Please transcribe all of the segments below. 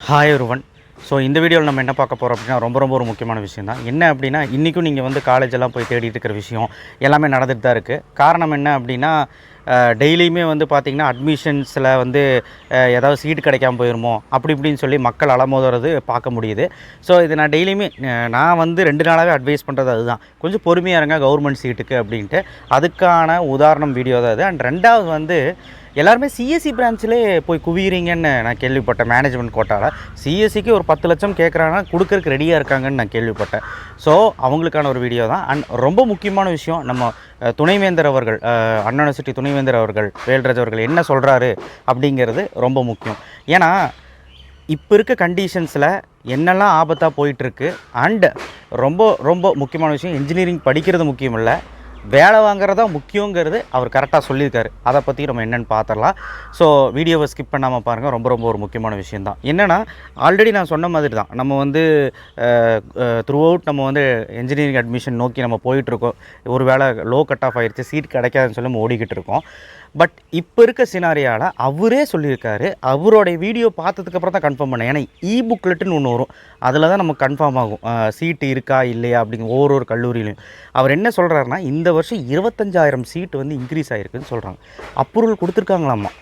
Hi ஒருவன் so இந்த வீடியோவில் நம்ம என்ன பார்க்க போகிறோம் அப்படின்னா ரொம்ப ரொம்ப ஒரு முக்கியமான விஷயம் தான் என்ன அப்படின்னா இன்றைக்கும் நீங்கள் வந்து காலேஜ் எல்லாம் போய் தேடிட்டு இருக்கிற விஷயம் எல்லாமே நடந்துட்டு தான் இருக்குது காரணம் என்ன அப்படின்னா டெய்லியுமே வந்து பார்த்திங்கன்னா அட்மிஷன்ஸில் வந்து ஏதாவது சீட்டு கிடைக்காம போயிருமோ அப்படி இப்படின்னு சொல்லி மக்கள் அலமோதுறது பார்க்க முடியுது. ஸோ இது நான் டெய்லியுமே நான் வந்து ரெண்டு நாளாகவே அட்வைஸ் பண்ணுறது அதுதான். கொஞ்சம் பொறுமையாக இருங்க கவர்மெண்ட் சீட்டுக்கு அப்படின்ட்டு. அதுக்கான உதாரணம் வீடியோ தான் அது அண்ட் ரெண்டாவது வந்து எல்லாருமே சிஎஸ்சி பிரான்ச்சிலே போய் குவியிறீங்கன்னு நான் கேள்விப்பட்டேன். மேனேஜ்மெண்ட் கோட்டாவில் சிஎஸ்சிக்கு ஒரு பத்து லட்சம் கேட்குறாங்கன்னா கொடுக்கறதுக்கு ரெடியாக இருக்காங்கன்னு நான் கேள்விப்பட்டேன். ஸோ அவங்களுக்கான ஒரு வீடியோ தான். அண்ட் ரொம்ப முக்கியமான விஷயம் நம்ம துணைவேந்தர் அவர்கள் அண்ணா யூனிவர்சிட்டி துணைவேந்தர் அவர்கள் வேல்ராஜ் அவர்கள் என்ன சொல்கிறாரு அப்படிங்கிறது ரொம்ப முக்கியம். ஏன்னா இப்போ இருக்க கண்டிஷன்ஸில் என்னெல்லாம் ஆபத்தாக போயிட்டுருக்கு அண்டு ரொம்ப ரொம்ப முக்கியமான விஷயம் இன்ஜினியரிங் படிக்கிறது முக்கியம் இல்லை வேலை வாங்குறதா முக்கியங்கிறது அவர் கரெக்டாக சொல்லியிருக்காரு. அதை பற்றி நம்ம என்னென்னு பார்த்துடலாம் ஸோ வீடியோவை ஸ்கிப் பண்ணாமல் பாருங்கள் ரொம்ப ரொம்ப ஒரு முக்கியமான விஷயந்தான் என்னென்னா ஆல்ரெடி நான் சொன்ன மாதிரி தான். நம்ம வந்து த்ரூ அவுட் நம்ம வந்து இன்ஜினியரிங் அட்மிஷன் நோக்கி நம்ம போயிட்டுருக்கோம் ஒரு வேளை லோ கட் ஆஃப் ஆகிடுச்சு சீட் கிடைக்காதுன்னு சொல்லி நம்ம ஓடிக்கிட்டு இருக்கோம். பட் இப்போ இருக்க சினாரியாவில் அவரே சொல்லியிருக்காரு அவருடைய வீடியோ பார்த்ததுக்கப்புறம் தான் கன்ஃபார்ம் பண்ணேன். ஏன்னா இ புக்லெட்டுன்னு ஒன்று வரும். அதில் தான் நமக்கு கன்ஃபார்ம் ஆகும். சீட்டு இருக்கா இல்லையா அப்படிங்கிற ஒவ்வொரு ஒரு கல்லூரியிலையும். அவர் என்ன சொல்கிறாருன்னா இந்த வருஷம் இருபத்தஞ்சாயிரம் சீட்டு வந்து இன்க்ரீஸ் ஆகிருக்குன்னு சொல்கிறாங்க அப்ரூவல் கொடுத்துருக்காங்களாம்மா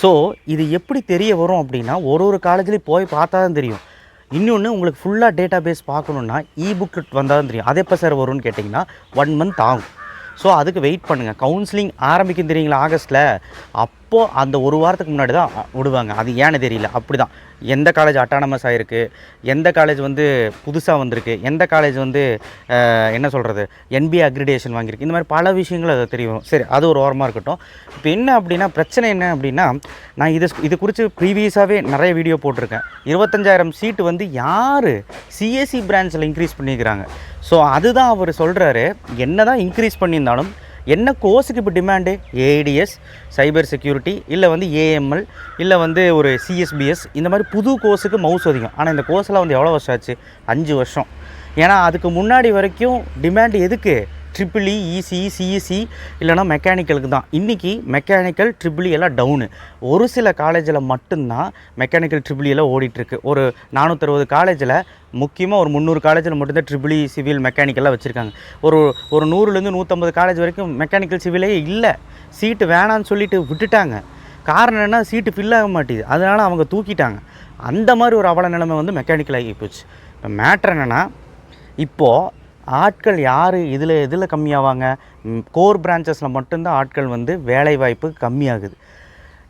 ஸோ இது எப்படி தெரிய வரும் அப்படின்னா ஒரு ஒரு காலேஜ்லேயும் போய் பார்த்தா தான் தெரியும். இன்னொன்று உங்களுக்கு ஃபுல்லாக டேட்டா பேஸ் பார்க்கணுன்னா இ புக்லெட் வந்தால் தான் தெரியும். அது எப்போ சார் வரும்னு கேட்டிங்கன்னா ஒன் மந்த் ஆகும். ஸோ அதுக்கு வெயிட் பண்ணுங்கள் கவுன்சிலிங் ஆரம்பிக்கும் தெரியுங்களா ஆகஸ்ட்டில் அப்போது அந்த ஒரு வாரத்துக்கு முன்னாடி தான் விடுவாங்க. அது ஏன்னு தெரியல. அப்படி தான் எந்த காலேஜ் அட்டானமஸ் ஆகிருக்கு எந்த காலேஜ் வந்து புதுசாக வந்திருக்கு? எந்த காலேஜ் வந்து என்ன சொல்கிறது என்பிஏ அக்ரிடேஷன் வாங்கியிருக்கு? இந்த மாதிரி பல விஷயங்கள் அது தெரியும். சரி அது ஒரு ஓரமாக இருக்கட்டும். இப்போ என்ன அப்படின்னா பிரச்சனை என்ன அப்படின்னா நான் இது இது குறித்து ப்ரீவியஸாகவே நிறைய வீடியோ போட்டிருக்கேன். இருபத்தஞ்சாயிரம் சீட்டு வந்து யார்? சிஎஸ்சி பிரான்ச்சில் இன்க்ரீஸ் பண்ணியிருக்கிறாங்க ஸோ அதுதான் அவர் சொல்கிறாரு என்ன தான் இன்க்ரீஸ் பண்ணியிருந்தாலும் என்ன கோர்ஸுக்கு இப்போ டிமாண்டு ஏடிஎஸ் சைபர் செக்யூரிட்டி இல்லை வந்து ஏஎம்எல் இல்லை வந்து ஒரு சிஎஸ்பிஎஸ் இந்த மாதிரி புது கோர்ஸுக்கு மவுஸ் அதிகம் ஆனால் இந்த கோர்ஸ்லாம் வந்து எவ்வளோ வருஷம் ஆச்சு? அஞ்சு வருஷம். ஏன்னா அதுக்கு முன்னாடி வரைக்கும் டிமாண்ட் எதுக்கு? ட்ரிபிள் இ இசி சிஇசி இல்லைனா மெக்கானிக்கலுக்கு தான். இன்றைக்கி மெக்கானிக்கல் ட்ரிபிள் எல்லாம் டவுனு ஒரு சில காலேஜில் மட்டும்தான் மெக்கானிக்கல் ட்ரிபிள் e எல்லாம் ஓடிட்டுருக்கு. ஒரு நானூற்றறுபது காலேஜில் முக்கியமாக ஒரு முந்நூறு காலேஜில் மட்டும்தான் ட்ரிபிள் சிவில் மெக்கானிக்கலாக வச்சுருக்காங்க. ஒரு ஒரு நூறுலேருந்து நூற்றம்பது காலேஜ் வரைக்கும் மெக்கானிக்கல் சிவிலே இல்லை. சீட்டு வேணான்னு சொல்லிட்டு விட்டுட்டாங்க. காரணம் என்ன? சீட்டு ஃபில் ஆக மாட்டேது அதனால் அவங்க தூக்கிட்டாங்க. அந்த மாதிரி ஒரு அவல நிலைமை வந்து மெக்கானிக்கல் ஆகி போச்சு. இப்போ மேட்ரு என்னென்னா இப்போது ஆட்கள் யார்? இதில் இதில் கம்மியாவாங்க? கோர் பிரான்ச்சஸில் மட்டும்தான் ஆட்கள் வந்து வேலைவாய்ப்பு கம்மியாகுது.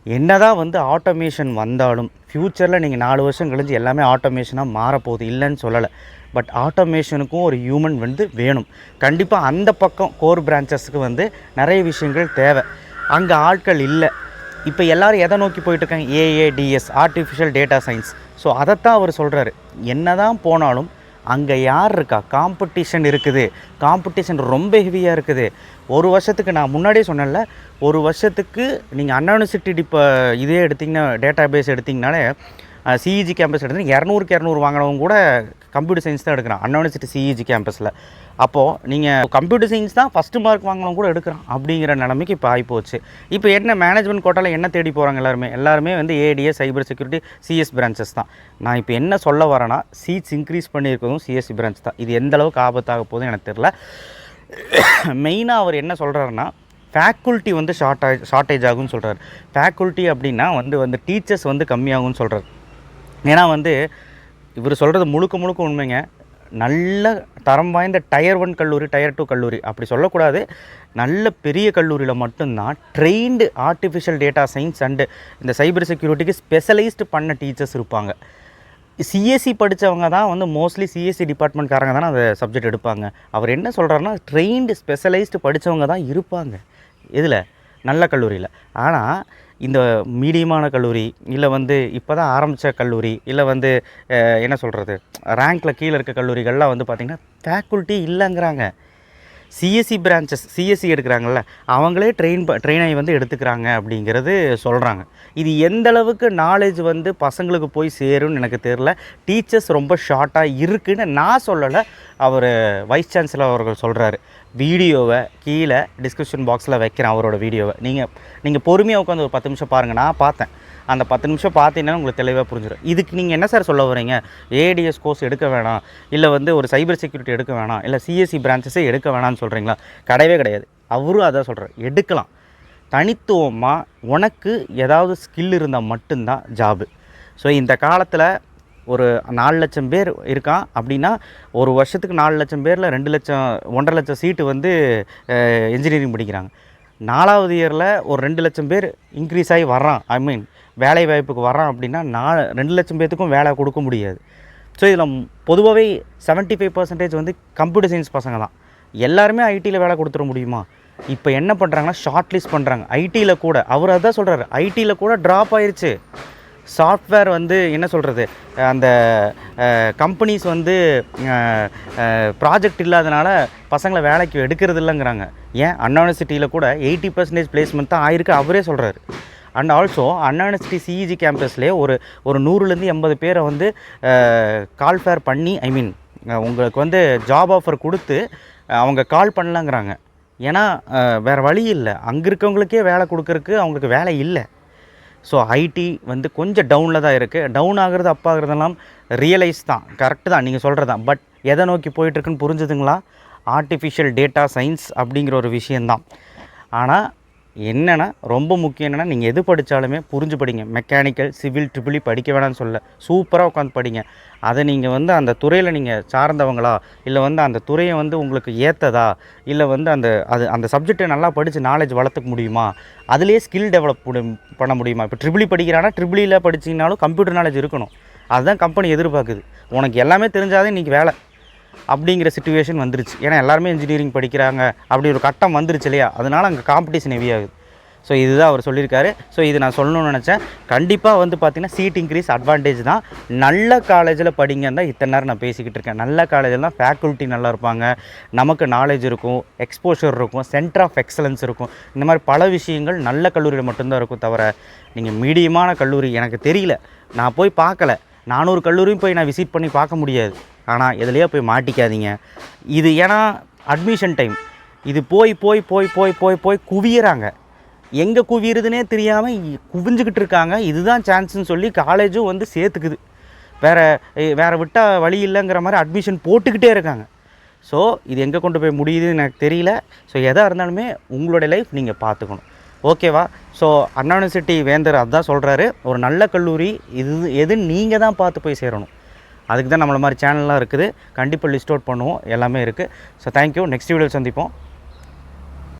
என்னதான் வந்து ஆட்டோமேஷன் வந்தாலும் ஃப்யூச்சரில் நீங்கள் நாலு வருஷம் கழிஞ்சு எல்லாமே ஆட்டோமேஷனாக மாறப்போகுது இல்லைன்னு சொல்லலை. பட் ஆட்டோமேஷனுக்கும் ஒரு ஹியூமன் வந்து வேணும். கண்டிப்பாக அந்த பக்கம் கோர் பிரான்ச்சஸுக்கு வந்து நிறைய விஷயங்கள் தேவை. அங்கே ஆட்கள் இல்லை. இப்போ எல்லாரும் எதை நோக்கி போயிட்டுருக்காங்க? AADS artificial data science so அதைத்தான் அவர் சொல்கிறாரு என்ன தான் போனாலும் அங்கே யார் இருக்கா? காம்படிஷன் இருக்குது. காம்படிஷன் ரொம்ப ஹெவியாக இருக்குது. ஒரு வருஷத்துக்கு நான் முன்னாடியே சொன்னேன்ல ஒரு வருஷத்துக்கு நீங்கள் அன்யூனிவர்சிட்டி யூனிவர்சிட்டி இப்போ இதே எடுத்திங்கன்னா டேட்டா பேஸ் எடுத்திங்கனாலே சிஇஜி கேம்பஸ் எடுத்து இரநூறுக்கு இரநூறு வாங்கினவங்க கூட கம்ப்யூட்டர் சயின்ஸ் தான் எடுக்கிறான். அண்ணா யூனிவர்சிட்டி சிஇஜி கேம்பஸில் அப்போது நீங்கள் கம்ப்யூட்டர் சயின்ஸ் தான் ஃபஸ்ட்டு மார்க் வாங்கினவங்க கூட எடுக்கிறான் அப்படிங்கிற நிலைமைக்கு இப்போ ஆகிப்போச்சு இப்போ என்ன மேனேஜ்மெண்ட் கோட்டாவில் என்ன தேடி போகிறாங்க எல்லாருமே? எல்லாருமே வந்து ADS cyber security CS branches தான். நான் இப்போ என்ன சொல்ல வரேன்னா சீட்ஸ் இன்க்ரீஸ் பண்ணியிருக்கிறதும் சிஎஸ்சி பிரான்ச் தான். இது எந்த அளவுக்கு ஆபத்தாக போகுதுன்னு எனக்கு தெரில மெயினாக அவர் என்ன சொல்கிறாருன்னா ஃபேக்குல்ட்டி வந்து ஷார்ட்டாக ஷார்ட்டேஜ் ஆகும்னு சொல்கிறார் ஃபேக்குல்ட்டி அப்படின்னா வந்து வந்து டீச்சர்ஸ் வந்து கம்மியாகும்னு சொல்கிறார் ஏன்னா வந்து இவர் சொல்கிறது முழுக்க முழுக்க உண்மைங்க. நல்ல தரம் வாய்ந்த டயர் ஒன் கல்லூரி டயர் டூ கல்லூரி. அப்படி சொல்லக்கூடாது. நல்ல பெரிய கல்லூரியில் மட்டும்தான் trained artificial data science and இந்த சைபர் செக்யூரிட்டிக்கு ஸ்பெஷலைஸ்டு பண்ண டீச்சர்ஸ் இருப்பாங்க. சிஎஸ்சி படித்தவங்க தான் வந்து மோஸ்ட்லி சிஎஸ்சி டிபார்ட்மெண்ட்காரங்க தானே அந்த சப்ஜெக்ட் எடுப்பாங்க. அவர் என்ன சொல்கிறாருன்னா ட்ரெயின்டு ஸ்பெஷலைஸ்டு படித்தவங்க தான் இருப்பாங்க. இதில் நல்ல கல்லூரியில். ஆனால் இந்த மீடியமான கல்லூரி இல்லை வந்து இப்போ தான் ஆரம்பித்த கல்லூரி இல்லை வந்து என்ன சொல்கிறது ரேங்க்கில் கீழே இருக்க கல்லூரிகள்லாம் வந்து பார்த்திங்கன்னா ஃபேக்கல்ட்டி இல்லைங்கிறாங்க. சிஎஸ்சி பிரான்ச்சஸ் சிஎஸ்சி எடுக்கிறாங்கல்ல அவங்களே ட்ரெயின் ட்ரெயினை வந்து எடுத்துக்கிறாங்க அப்படிங்கிறது சொல்கிறாங்க இது எந்த அளவுக்கு நாலேஜ் வந்து பசங்களுக்கு போய் சேரும்னு எனக்கு தெரில டீச்சர்ஸ் ரொம்ப ஷார்ட்டாக இருக்குன்னு நான் சொல்லலை. அவர் வைஸ் சான்சலர் அவர்கள் சொல்கிறாரு வீடியோவை கீழே டிஸ்கிரிப்ஷன் பாக்ஸில் வைக்கிறேன் அவரோட வீடியோவை நீங்கள் நீங்கள் பொறுமையாக உட்காந்து ஒரு பத்து நிமிஷம் பாருங்கள் நான் பார்த்தேன். அந்த பத்து நிமிஷம் பார்த்தீங்கன்னா உங்களுக்கு தெளிவாக புரிஞ்சிடும் இதுக்கு நீங்கள் என்ன சார் சொல்ல வரீங்க ஏடிஎஸ் கோர்ஸ் எடுக்க வேணாம். இல்லை வந்து ஒரு சைபர் செக்யூரிட்டி எடுக்க வேணாம். இல்லை சிஎஸ்சி பிரான்ச்சஸே எடுக்க வேணாம்னு சொல்கிறீங்களா கிடையவே கிடையாது. அவரும் அதான் சொல்கிறார் எடுக்கலாம். தனித்துவமாக உனக்கு ஏதாவது ஸ்கில் இருந்தால் மட்டும்தான் ஜாபு ஸோ இந்த காலத்தில் ஒரு நாலு லட்சம் பேர் இருக்கான் அப்படின்னா ஒரு வருஷத்துக்கு நாலு லட்சம் பேரில் ரெண்டு லட்சம் ஒன்றரை லட்சம் சீட்டு வந்து இன்ஜினியரிங் படிக்கிறாங்க. நாலாவது இயரில் ஒரு ரெண்டு லட்சம் பேர் இன்க்ரீஸ் ஆகி வர்றான். ஐ மீன் வேலை வாய்ப்புக்கு வர்றான் அப்படின்னா நான் ரெண்டு லட்சம் பேர்த்துக்கும் வேலை கொடுக்க முடியாது. ஸோ இதில் பொதுவாகவே 75% ஃபைவ் பர்சன்டேஜ் வந்து கம்ப்யூட்டர் சயின்ஸ் பசங்க தான் எல்லாருமே ஐடியில் வேலை கொடுத்துட முடியுமா? இப்போ என்ன பண்ணுறாங்கன்னா ஷார்ட் லிஸ்ட் பண்ணுறாங்க ஐடியில் கூட அவர் அதான் சொல்கிறாரு ஐடியில் கூட ட்ராப் ஆயிடுச்சு சாஃப்ட்வேர் வந்து என்ன சொல்கிறது அந்த கம்பெனிஸ் வந்து ப்ராஜெக்ட் இல்லாதனால பசங்களை வேலைக்கு எடுக்கிறது இல்லைங்கிறாங்க ஏன்? அண்ணா யூனிவர்சிட்டியில் கூட எயிட்டி பர்சன்டேஜ் பிளேஸ்மெண்ட் தான் ஆயிருக்கு அவரே சொல்கிறாரு and also Anna university CEG கேம்பஸ்லேயே ஒரு ஒரு நூறுலேருந்து எண்பது பேரை வந்து கால்ஃபேர் பண்ணி ஐ மீன் உங்களுக்கு வந்து ஜாப் ஆஃபர் கொடுத்து அவங்க கால் பண்ணலாங்கிறாங்க. ஏன்னா வேறு வழி இல்லை. அங்கே இருக்கவங்களுக்கே வேலை கொடுக்கறக்கு அவங்களுக்கு வேலை இல்லை. ஸோ ஐடி வந்து கொஞ்சம் டவுனில் தான் இருக்குது டவுன் ஆகிறது அப் ஆகிறதெல்லாம் ரியலைஸ் தான். கரெக்டு தான் நீங்கள் சொல்கிறது தான். பட் எதை நோக்கி போயிட்டுருக்குன்னு புரிஞ்சுதுங்களா? ஆர்டிஃபிஷியல் டேட்டா சயின்ஸ் அப்படிங்கிற ஒரு விஷயந்தான் ஆனால் என்னென்னா ரொம்ப முக்கியம் என்னென்னா நீங்கள் எது படித்தாலுமே புரிஞ்சு படிங்க. மெக்கானிக்கல் சிவில் ட்ரிபிளி படிக்க வேணாம்னு சொல்ல. சூப்பராக உட்காந்து படிங்க. அதை நீங்கள் வந்து அந்த துறையில் நீங்கள் சார்ந்தவங்களா? இல்லை வந்து அந்த துறையை வந்து உங்களுக்கு ஏற்றதா இல்லை வந்து அந்த அது அந்த சப்ஜெக்டை நல்லா படித்து நாலேஜ் வளர்த்துக்க முடியுமா? அதுலேயே ஸ்கில் டெவலப் பண்ண முடியுமா? இப்போ ட்ரிபிளி e படிக்கிறானா? ட்ரிபிளியில் படிச்சிங்கனாலும் கம்ப்யூட்டர் நாலேஜ் இருக்கணும். அதுதான் கம்பெனி எதிர்பார்க்குது. உனக்கு எல்லாமே தெரிஞ்சாதே இன்றைக்கி வேலை. அப்படிங்கிற சுச்சுவேஷன் வந்துருச்சு. ஏன்னா எல்லாருமே இன்ஜினியரிங் படிக்கிறாங்க. அப்படி ஒரு கட்டம் வந்துருச்சு இல்லையா? அதனால் அங்கே காம்படிஷன் ஹெவி ஆகுது. ஸோ இதுதான் அவர் சொல்லியிருக்காரு. ஸோ இது நான் சொல்லணும்னு நினச்சேன். கண்டிப்பாக வந்து பார்த்திங்கன்னா சீட் இன்க்ரீஸ் அட்வான்டேஜ் தான். நல்ல காலேஜில் படிங்கன்னு தான் இத்தனை நேரம் நான் பேசிக்கிட்டு இருக்கேன். நல்ல காலேஜில் தான் ஃபேக்கல்ட்டி நல்லா இருப்பாங்க. நமக்கு நாலேஜ் இருக்கும். எக்ஸ்போஷர் இருக்கும். சென்டர் ஆஃப் எக்ஸலன்ஸ் இருக்கும். இந்த மாதிரி பல விஷயங்கள் நல்ல கல்லூரியில் மட்டும்தான் இருக்கும் தவிர நீங்கள் மீடியமான கல்லூரி எனக்கு தெரியல. நான் போய் பார்க்கல. நானூறு கல்லூரியும் போய் நான் விசிட் பண்ணி பார்க்க முடியாது. ஆனால் எதுலேயோ போய் மாட்டிக்காதீங்க. இது ஏன்னா அட்மிஷன் டைம் இது போய் போய் போய் போய் போய் போய் குவியறாங்க. எங்கே குவியுறதுனே தெரியாமல் குவிஞ்சுக்கிட்டு இருக்காங்க. இதுதான் சான்ஸ்னு சொல்லி காலேஜும் வந்து சேர்த்துக்குது. வேறு வேறு விட்டால் வழி இல்லைங்கிற மாதிரி அட்மிஷன் போட்டுக்கிட்டே இருக்காங்க. ஸோ இது எங்கே கொண்டு போய் முடியுதுன்னு எனக்கு தெரியல. ஸோ எதாக இருந்தாலுமே உங்களுடைய லைஃப் நீங்கள் பார்த்துக்கணும் ஓகேவா ஸோ அண்ணா யூனிவர்சிட்டி வேந்தர் அதான் சொல்கிறாரு ஒரு நல்ல கல்லூரி இது எது நீங்கள் தான் பார்த்து போய் சேரணும். அதுக்கு தான் நம்மள மாதிரி சேனல்லாம் இருக்குது. கண்டிப்பாக லிஸ்ட் அவுட் பண்ணுவோம். எல்லாமே இருக்குது ஸோ தேங்க்யூ நெக்ஸ்ட் வீடியோ சந்திப்போம்.